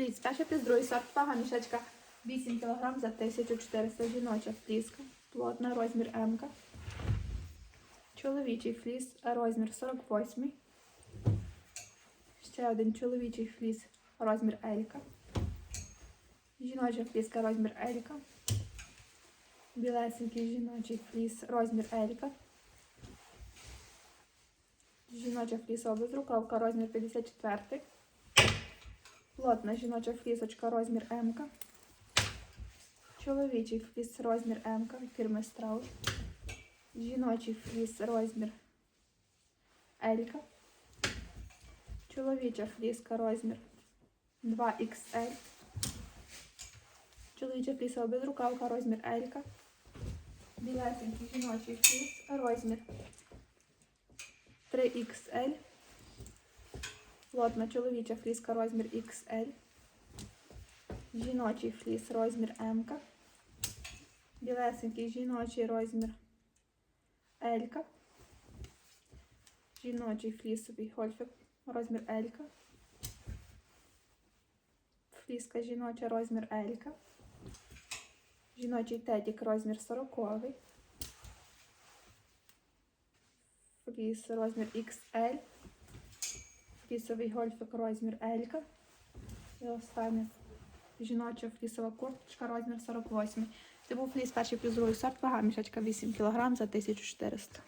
Перший плюс другий сорт вага мішечка 8 кг за 1400 жіноча фліска. Плотна, розмір М. Чоловічий фліс, розмір 48. Ще один чоловічий фліс, розмір L. Жіноча фліска, розмір L. Білесенький жіночий фліс, розмір L. Жіноча флісова безрукавка, розмір 54. Плотна жіноча флісочка, розмір М. Чоловічий фліс, розмір М фірми Страус. Жіночий фліс, розмір L. Чоловіча фліска, розмір 2XL. Чоловіча флісова безрукавка, розмір L. Білесенький жіночий фліс, розмір 3XL. Плотна чоловіча фліска розмір XL. Жіночий фліс розмір М. Білесенький жіночий розмір L. Жіночий флісовий гольфик розмір L. Фліска жіноча розмір L. Жіночий тедік розмір 40. Фліс розмір XL. Флісовий гольфик розмір Елька. І останнє жіноча флісова курточка розмір 48. Це був фліс перший плюс другий сорт, вага мішечка 8 кг за 1400.